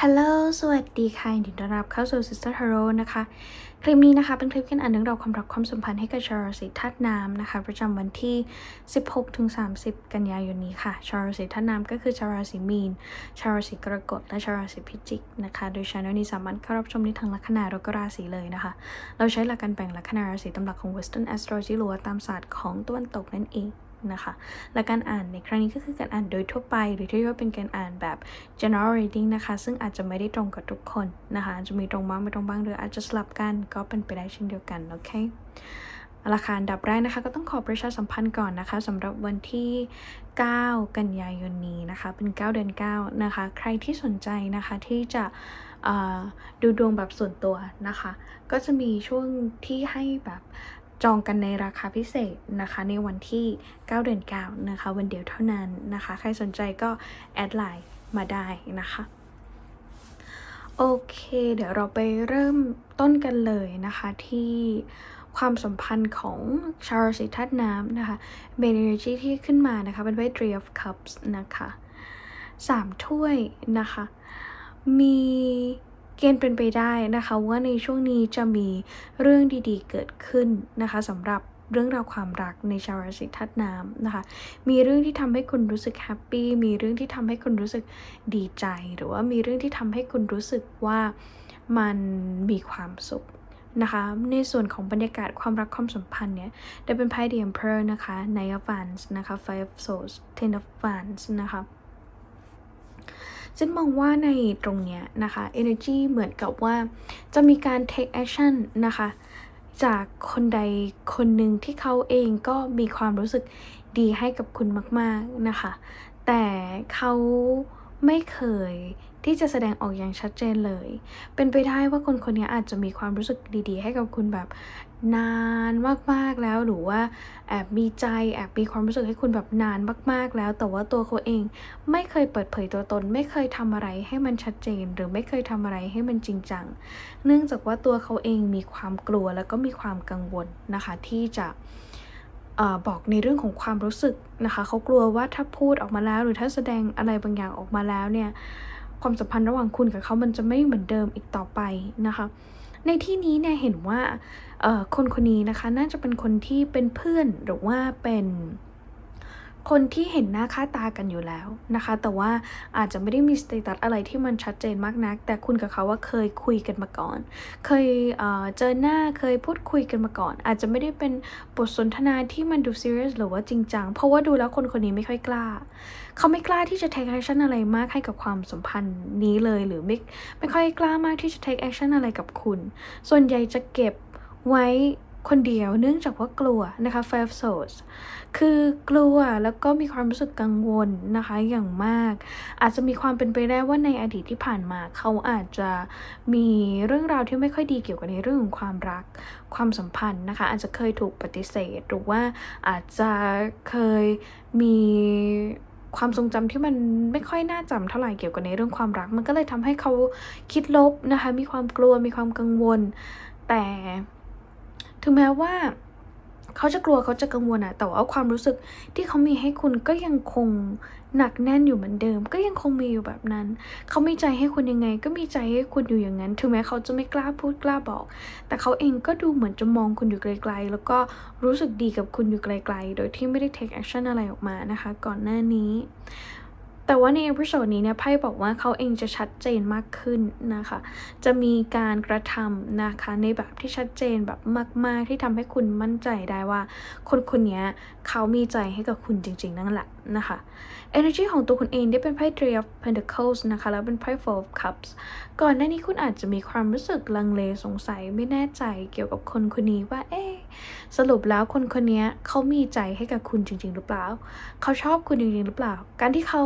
ฮัลโหล สวัสดีค่ะยินดีต้อนรับเข้าสู่ Sister Tarot นะคะ คลิปนี้นะคะเป็นคลิปการอ่านเรื่องราวความรักความสัมพันธ์ให้กับชาวราศีธาตุน้ำนะคะ ประจำวันที่ 16-30 กันยายนนี้ค่ะ ชาวราศีธาตุน้ำก็คือชาวราศีมีน ชาวราศีกรกฎ และชาวราศีพิจิกนะคะ โดยช anel นี้สามารถเข้ารับชมได้ทั้งลัคนาแล้วก็ราศีเลยนะคะ เราใช้หลักการแบ่งลัคนาราศีตามหลักของ Western Astrology หรือว่าตามศาสตร์ของตะวันตกนั่นเอง นะคะ และการอ่านในครั้งนี้ก็คือการอ่านโดยทั่วไป หรือที่เรียกว่าเป็นการอ่านแบบ general reading นะคะ ซึ่งอาจจะไม่ได้ตรงกับทุกคนนะคะอาจจะมีตรงบ้างไม่ตรงบ้างหรืออาจจะสลับกันก็เป็นไปได้เช่นเดียวกันโอเคราคาอันดับแรกนะคะก็ต้องขอประชาสัมพันธ์ก่อนนะคะสำหรับวันที่ 9 กันยายนนี้นะคะ เป็น 9 เดือน 9 นะคะ ใครที่สนใจนะคะที่จะดูดวงแบบส่วนตัวนะคะ ก็จะมีช่วงที่ให้แบบ จองกันในราคาพิเศษนะคะ ในวันที่ 9 เดือน9นะคะ วันเดียวเท่านั้นนะคะ ใครสนใจก็แอดไลน์มาได้นะคะ โอเค เดี๋ยวเราไปเริ่มต้นกันเลยนะคะที่ความสัมพันธ์ของชาวราศีธาตุน้ำนะคะเบนเนอร์จีที่ขึ้นมานะคะ เป็นไพ่ Three of Cups นะคะสามถ้วยนะคะ มี เกณฑ์เป็นไปได้นะคะว่าในช่วงนี้จะมีเรื่องดีๆ เกิดขึ้นนะคะสำหรับเรื่องราวความรักในชาวราศีธาตุน้ำนะคะ มีเรื่องที่ทำให้คุณรู้สึกแฮปปี้ มีเรื่องที่ทำให้คุณรู้สึกดีใจ หรือว่ามีเรื่องที่ทำให้คุณรู้สึกว่ามันมีความสุขนะคะ ในส่วนของบรรยากาศความรักความสัมพันธ์เนี่ย ได้เป็นไพ่ The Emperor นะคะ Knight of Wands นะคะ Five of Swords Ten of Wands นะคะ ฉันมองว่าในตรงเนี้ยนะคะ energy เหมือนกับว่าจะมีการ take action นะคะ จากคนใดคนหนึ่งที่เขาเองก็มีความรู้สึกดีให้กับคุณมาก ๆ นะคะ แต่เขา ไม่เคยที่จะแสดงออกอย่างชัดเจนเลย เป็นไปได้ว่าคนคนนี้อาจจะมีความรู้สึกดีๆ ให้กับคุณแบบนานมากๆแล้ว หรือว่าแอบมีใจแอบมีความรู้สึกให้คุณแบบนานมากๆแล้ว แต่ว่าตัวเขาเองไม่เคยเปิดเผยตัวตน ไม่เคยทำอะไรให้มันชัดเจน หรือไม่เคยทำอะไรให้มันจริงจัง เนื่องจากว่าตัวเขาเองมีความกลัวแล้วก็มีความกังวลนะคะที่จะ อบอกในเรื่องของความรู้สึกนะคะเขากลัวว่าถ้าพูดออกมาแล้ว หรือถ้าแสดงอะไรบางอย่างออกมาแล้วเนี่ยความสัมพันธ์ระหว่างคุณกับเขามันจะไม่เหมือนเดิมอีกต่อไปนะคะ ในที่นี้เนี่ยเห็นว่าคนคนนี้นะคะ น่าจะเป็นคนที่เป็นเพื่อนหรือว่าเป็น คนที่เห็นหน้าค่าตากันอยู่แล้วนะคะ แต่ว่าอาจจะไม่ได้มีสเตตัสอะไรที่มันชัดเจนมากนัก แต่คุณกับเขาว่าเคยคุยกันมาก่อน เคยเเจอหน้าเคยพูดคุยกันมาก่อน อาจจะไม่ได้เป็นบทสนทนาที่มันดูซีเรียสหรือว่าจริงจัง เพราะว่าดูแล้วคนคนนี้ไม่ค่อยกล้า เขาไม่กล้าที่จะ take action อะไรมากให้กับความสัมพันธ์นี้เลย หรือไม่ไม่ค่อยกล้ามากที่จะ take action อะไรกับคุณ ส่วนใหญ่จะเก็บไว้ คนเดียวเนื่องจากว่ากลัวนะคะ five souls คือกลัวแล้วก็มีความรู้สึกกังวลนะคะอย่างมาก อาจจะมีความเป็นไปได้ว่าในอดีตที่ผ่านมา เขาอาจจะมีเรื่องราวที่ไม่ค่อยดีเกี่ยวกับในเรื่องของความรักความสัมพันธ์นะคะ อาจจะเคยถูกปฏิเสธ หรือว่าอาจจะเคยมีความทรงจำที่มันไม่ค่อยน่าจำเท่าไหร่เกี่ยวกับในเรื่องความรัก มันก็เลยทำให้เขาคิดลบนะคะ มีความกลัวมีความกังวล แต่ ถึงแม้ว่าเขาจะกลัวเขาจะกังวลอะแต่ว่าความรู้สึกที่เขามีให้คุณก็ยังคงหนักแน่นอยู่เหมือนเดิม ก็ยังคงมีอยู่แบบนั้น เขามีใจให้คุณยังไง ก็มีใจให้คุณอยู่อย่างนั้น ถึงแม้เขาจะไม่กล้าพูดกล้าบอก แต่เขาเองก็ดูเหมือนจะมองคุณอยู่ไกลๆ แล้วก็รู้สึกดีกับคุณอยู่ไกลๆ โดยที่ไม่ได้ take action อะไรออกมานะคะ ก่อนหน้านี้ แต่ว่าในเอพิโซดนี้เนี่ยไพ่บอกว่าเขาเองจะชัดเจนมากขึ้นนะคะ จะมีการกระทำนะคะในแบบที่ชัดเจนแบบมาก ๆ ที่ทำให้คุณมั่นใจได้ว่า คนคนนี้เขามีใจให้กับคุณจริง ๆ นั่นแหละนะคะ energy ของตัวคุณเองได้เป็นไพ่ three of pentacles นะคะ แล้วเป็นไพ่ four of cups ก่อนหน้านี้คุณอาจจะมีความรู้สึกลังเลสงสัยไม่แน่ใจเกี่ยวกับคนคนนี้ว่าเอ๊ สรุปแล้วคนคนนี้เขามีใจให้กับคุณจริง ๆ หรือเปล่า เขาชอบคุณจริง ๆ หรือเปล่า การที่เขา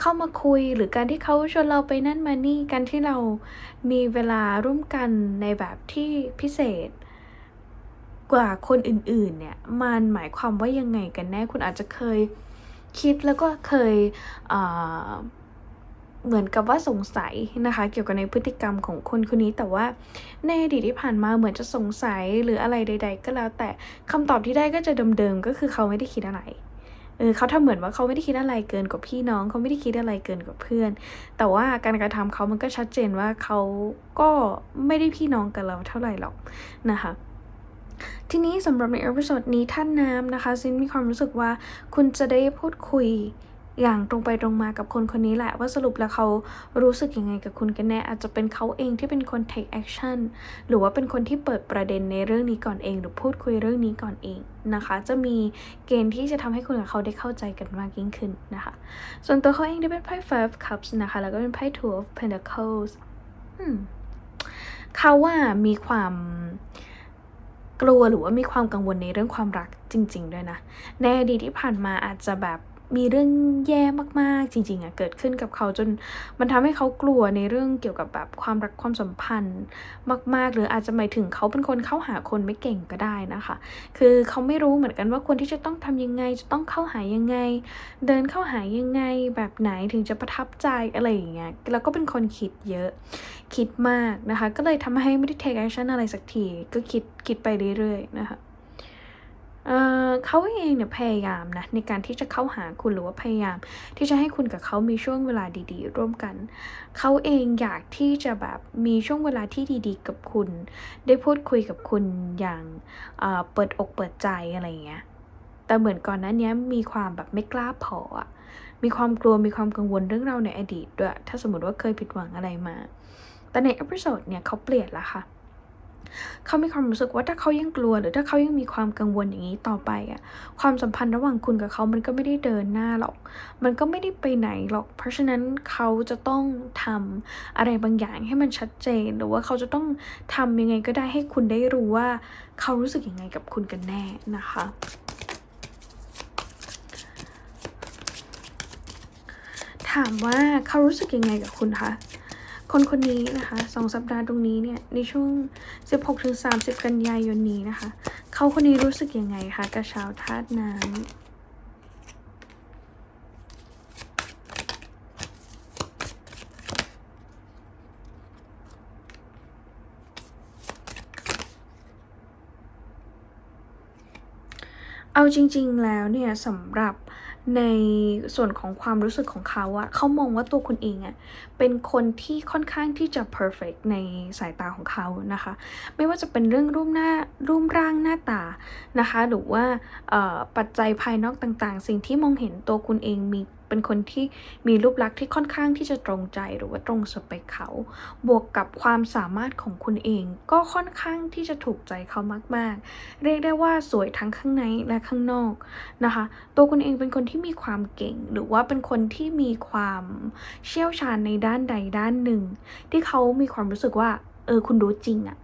เข้ามาคุยหรือการที่เขาชวนเราไปนั่นมานี่ การที่เรามีเวลาร่วมกันในแบบที่พิเศษกว่าคนอื่น ๆ เนี่ย มันหมายความว่ายังไงกันแน่ คุณอาจจะเคยคิดแล้วก็เคยเเหมือนกับว่าสงสัยนะคะ เกี่ยวกับในพฤติกรรมของคนคนนี้แต่ว่าในอดีตที่ผ่านมาเหมือนจะสงสัยหรืออะไรใด ๆ ก็แล้วแต่คำตอบที่ได้ก็จะเดิมๆก็คือเขาไม่ได้คิดอะไรเออเขาทำเหมือนว่าเขาไม่ได้คิดอะไรเกินกว่าพี่น้องเขาไม่ได้คิดอะไรเกินกว่าเพื่อน แต่ว่าการกระทำเขามันก็ชัดเจนว่าเขาก็ไม่ได้พี่น้องกับเราเท่าไหร่หรอกนะคะทีนี้สำหรับในเอพิโซดนี้ท่านน้ำนะคะซินมีความรู้สึกว่าคุณจะได้พูดคุย อย่างตรงไปตรงมากับคนคนนี้แหละ ว่าสรุปแล้วเขารู้สึกยังไงกับคุณกันแน่ อาจจะเป็นเขาเองที่เป็นคน take action หรือว่าเป็นคนที่เปิดประเด็นในเรื่องนี้ก่อนเอง หรือพูดคุยเรื่องนี้ก่อนเองนะคะ จะมีเกณฑ์ที่จะทำให้คุณกับเขาได้เข้าใจกันมากยิ่งขึ้นนะคะ ส่วนตัวเขาเองได้เป็นไพ่ five cups นะคะ แล้วก็เป็นไพ่ two of pentacles เขาว่ามีความกลัวหรือว่ามีความกังวลในเรื่องความรักจริง ๆ ด้วยนะ ในอดีตที่ผ่านมาอาจจะแบบ มีเรื่องแย่มากๆจริงๆอะเกิดขึ้นกับเขาจนมันทำให้เขากลัวในเรื่องเกี่ยวกับแบบความรักความสัมพันธ์มาก ๆ หรืออาจจะหมายถึงเขาเป็นคนเข้าหาคนไม่เก่งก็ได้นะคะ คือเขาไม่รู้เหมือนกันว่าควรที่จะต้องทำยังไง จะต้องเข้าหายังไง เดินเข้าหายังไง แบบไหนถึงจะประทับใจอะไรอย่างเงี้ยแล้วก็เป็นคนคิดเยอะคิดมากนะคะ ก็เลยทำให้ไม่ได้ take action อะไรสักทีก็คิดคิดไปเรื่อยๆนะคะ เขาเองเนี่ยพยายามนะในการที่จะเข้าหาคุณหรือว่าพยายาม ที่จะให้คุณกับเขามีช่วงเวลาดี ๆ ร่วมกัน เขาเองอยากที่จะแบบมีช่วงเวลาที่ดี ๆ กับคุณ ได้พูดคุยกับคุณอย่างเปิดอกเปิดใจอะไรเงี้ย แต่เหมือนก่อนหน้านี้มีความแบบไม่กล้าพออะมีความกลัวมีความกังวลเรื่องเราในอดีตด้วย ถ้าสมมติว่าเคยผิดหวังอะไรมา แต่ในเอพิโซดเนี่ยเขาเปลี่ยนล้วค่ะเเขามีความรู้สึกว่าถ้าเขายังกลัว หรือถ้าเขายังมีความกังวลอย่างนี้ต่อไปอะความสัมพันธ์ระหว่างคุณกับเขามันก็ไม่ได้เดินหน้าหรอก มันก็ไม่ได้ไปไหนหรอก เพราะฉะนั้นเขาจะต้องทำอะไรบางอย่างให้มันชัดเจน หรือว่าเขาจะต้องทำยังไงก็ได้ให้คุณได้รู้ว่า เขารู้สึกยังไงกับคุณกันแน่นะคะถามว่าเขารู้สึกยังไงกับคุณคะ คนคนนี้นะคะสองสัปดาห์ตรงนี้เนี่ยในช่วง 16-30 กันยายนนี้นะคะ เขาคนนี้รู้สึกยังไงคะกับชาวธาตุน้ำเอาจริง ๆ แล้วเนี่ยสำหรับ ในส่วนของความรู้สึกของเขาอะเขามองว่าตัวคุณเองอะเป็นคนที่ค่อนข้างที่จะ perfect ในสายตาของเขานะคะ ไม่ว่าจะเป็นเรื่องรูปหน้ารูปร่างหน้าตานะคะ หรือว่าปัจจัยภายนอกต่างๆ สิ่งที่มองเห็นตัวคุณเองมี เป็นคนที่มีรูปลักษณ์ที่ค่อนข้างที่จะตรงใจหรือว่าตรงสเปคเขา บวกกับความสามารถของคุณเอง ก็ค่อนข้างที่จะถูกใจเขามาก ๆ เรียกได้ว่าสวยทั้งข้างในและข้างนอกนะคะ ตัวคุณเองเป็นคนที่มีความเก่ง หรือว่าเป็นคนที่มีความเชี่ยวชาญในด้านใดด้านหนึ่ง ที่เขามีความรู้สึกว่าเออคุณรู้จริงอะ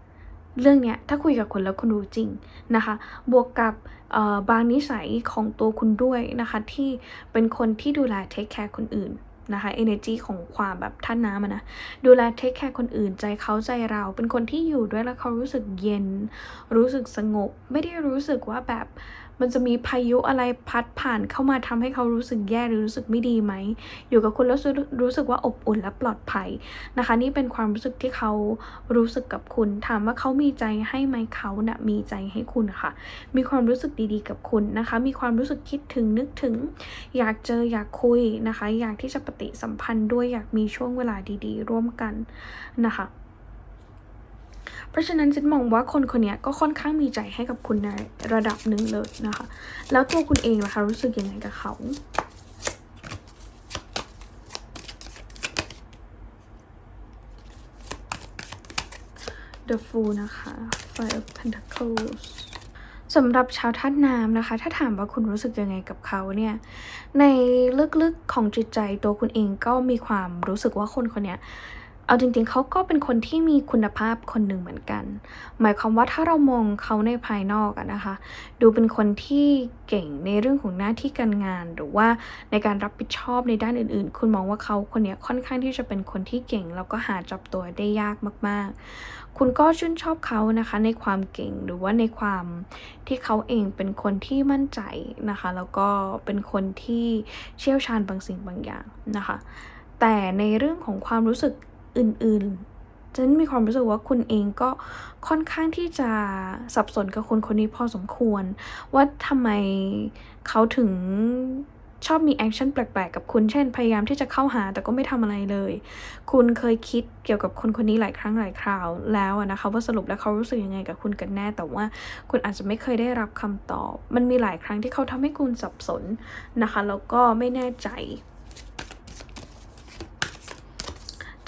เรื่องเนี้ยถ้าคุยกับคนแล้วคุณรู้จริงนะคะ บวกกับบางนิสัยของตัวคุณด้วยนะคะ ที่เป็นคนที่ดูแลเทคแคร์คนอื่นนะคะ energy ของความแบบท่านน้ำนะดูแลเทคแคร์คนอื่นใจเขาใจเรา เป็นคนที่อยู่ด้วยแล้วเขารู้สึกเย็น รู้สึกสงบ ไม่ได้รู้สึกว่าแบบ มันจะมีพายุอะไรพัดผ่านเข้ามาทำให้เขารู้สึกแย่หรือรู้สึกไม่ดีไหม อยู่กับคุณแล้วรู้สึกว่าอบอุ่นและปลอดภัยนะคะ นี่เป็นความรู้สึกที่เขารู้สึกกับคุณ ถามว่าเขามีใจให้ไหมเขานะ่ะมีใจให้คุณค่ะ มีความรู้สึกดีๆ กับคุณนะคะ มีความรู้สึกคิดถึงนึกถึง อยากเจออยากคุยนะคะ อยากที่จะปฏิสัมพันธ์ด้วยอยากมีช่วงเวลาดีๆ ร่วมกันนะคะ เพราะฉะนั้นฉันมองว่าคนคนนี้ก็ค่อนข้างมีใจให้กับคุณในระดับหนึ่งเลยนะคะ แล้วตัวคุณเองล่ะคะรู้สึกยังไงกับเขา The Fool นะคะ Five of Pentacles สำหรับชาวธาตุน้ำนะคะ ถ้าถามว่าคุณรู้สึกยังไงกับเขาเนี่ย ในลึกๆของจิตใจตัวคุณเองก็มีความรู้สึกว่าคนคนนี้ เอาจริงๆ เขาก็เป็นคนที่มีคุณภาพคนหนึ่งเหมือนกัน หมายความว่าถ้าเรามองเขาในภายนอกอะนะคะ ดูเป็นคนที่เก่งในเรื่องของหน้าที่การงาน หรือว่าในการรับผิดชอบในด้านอื่นๆ คุณมองว่าเขาคนนี้ค่อนข้างที่จะเป็นคนที่เก่ง แล้วก็หาจับตัวได้ยากมาก ๆ คุณก็ชื่นชอบเขานะคะ ในความเก่งหรือว่าในความที่เขาเองเป็นคนที่มั่นใจนะคะ แล้วก็เป็นคนที่เชี่ยวชาญบางสิ่งบางอย่างนะคะ แต่ในเรื่องของความรู้สึก อื่นๆฉันมีความรู้สึกว่าคุณเองก็ค่อนข้างที่จะสับสนกับคนคนนี้พอสมควร ว่าทำไมเขาถึงชอบมีแอคชั่นแปลกๆ กับคุณ เช่น พยายามที่จะเข้าหาแต่ก็ไม่ทำอะไรเลย คุณเคยคิดเกี่ยวกับคนคนนี้หลายครั้งหลายคราว แล้วนะคะว่าสรุปแล้วเขารู้สึกยังไงกับคุณกันแน่ แต่ว่าคุณอาจจะไม่เคยได้รับคำตอบ มันมีหลายครั้งที่เขาทำให้คุณสับสนนะคะ แล้วก็ไม่แน่ใจ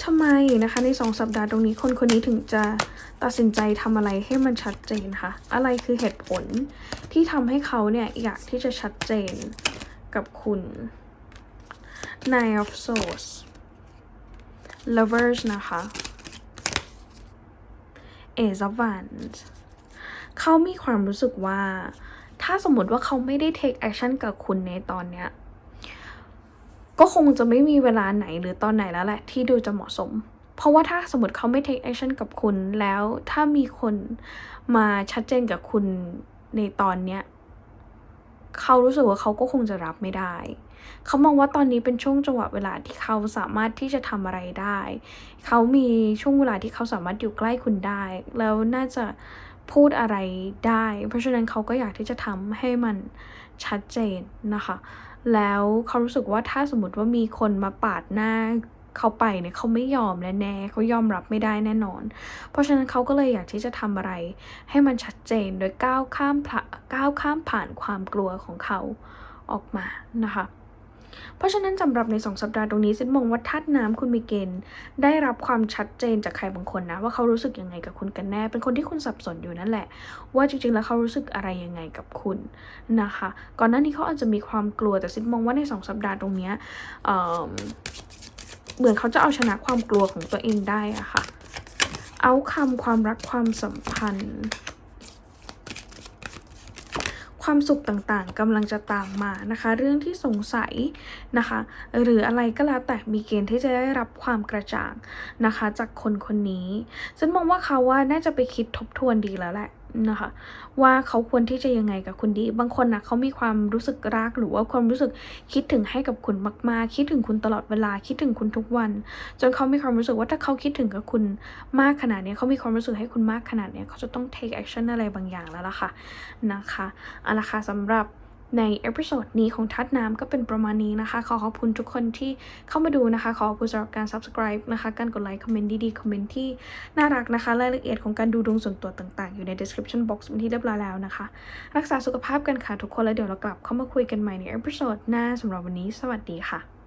ทำไมนะคะในสองสัปดาห์ตรงนี้คนคนนี้ถึงจะตัดสินใจทำอะไรให้มันชัดเจนคะอะไรคือเหตุผลที่ทำให้เขาเนี่ยอยากที่จะชัดเจนกับคุณ Nine of Swords Lovers นะคะ Ace of Wands เขามีความรู้สึกว่า ถ้าสมมติว่าเขาไม่ได้ take action กับคุณในตอนเนี้ย ก็คงจะไม่มีเวลาไหนหรือตอนไหนแล้วแหละที่ดูจะเหมาะสม เพราะว่าถ้าสมมติเขาไม่ take action กับคุณแล้วถ้ามีคนมาชัดเจนกับคุณในตอนเนี้ยเขารู้สึกว่าเขาก็คงจะรับไม่ได้ เขามองว่าตอนนี้เป็นช่วงจังหวะเวลาที่เขาสามารถที่จะทำอะไรได้ เขามีช่วงเวลาที่เขาสามารถอยู่ใกล้คุณได้ แล้วน่าจะพูดอะไรได้ เพราะฉะนั้นเขาก็อยากที่จะทำให้มันชัดเจนนะคะ แล้วเขารู้สึกว่าถ้าสมมติว่ามีคนมาปาดหน้าเขาไปเนี่ยเขาไม่ยอมแน่ๆเขายอมรับไม่ได้แน่นอน เพราะฉะนั้นเขาก็เลยอยากที่จะทำอะไร ให้มันชัดเจนโดยก้าวข้ามผ่าก้าวข้ามผ่านความกลัวของเขาออกมานะคะ เพราะฉะนั้นสำหรับใน 2 สัปดาห์ตรงนี้เซนมองว่าธาตุน้ำคุณมีเกณฑ์ ได้รับความชัดเจนจากใครบางคนนะ ว่าเขารู้สึกยังไงกับคุณกันแน่ เป็นคนที่คุณสับสนอยู่นั่นแหละ ว่าจริงๆ แล้วเขารู้สึกอะไรยังไงกับคุณนะคะ ก่อนหน้านี้เขาอาจจะมีความกลัวแต่เซนมองว่าใน 2 สัปดาห์ตรงเนี้ยเเหมือนเขาจะเอาชนะความกลัวของตัวเองได้อะค่ะเอาคำความรักความสัมพันธ์ ความสุขต่างๆกำลังจะตามมานะคะ เรื่องที่สงสัยนะคะ หรืออะไรก็แล้วแต่มีเกณฑ์ที่จะได้รับความกระจ่างนะคะ จากคนคนนี้ฉันมองว่าเขาว่าน่าจะไปคิดทบทวนดีแล้วแหละ นะคะ ว่าเขาควรที่จะยังไงกับคุณดี บางคนนะเขามีความรู้สึกรักหรือว่าความรู้สึกคิดถึงให้กับคุณมากๆ คิดถึงคุณตลอดเวลาคิดถึงคุณทุกวัน จนเขามีความรู้สึกว่าถ้าเขาคิดถึงกับคุณมากขนาดนี้เขามีความรู้สึกให้คุณมากขนาดนี้เขาจะต้อง take action อะไรบางอย่างแล้วล่ะค่ะนะคะเอาละค่ะสำหรับ ในเอพิโซดนี้ของทัดน้ำก็เป็นประมาณนี้นะคะ ขอขอบคุณทุกคนที่เข้ามาดูนะคะ ขอขอบคุณสำหรับการ subscribe นะคะ การกดไลค์ คอมเมนต์ดีๆ คอมเมนต์ที่น่ารักนะคะ รายละเอียดของการดูดวงส่วนตัวต่างๆ อยู่ใน description box เป็นที่เรียบร้อยแล้วนะคะ รักษาสุขภาพกันค่ะทุกคน แล้วเดี๋ยวเรากลับเข้ามาคุยกันใหม่ในเอพิโซดหน้าสำหรับวันนี้ สวัสดีค่ะ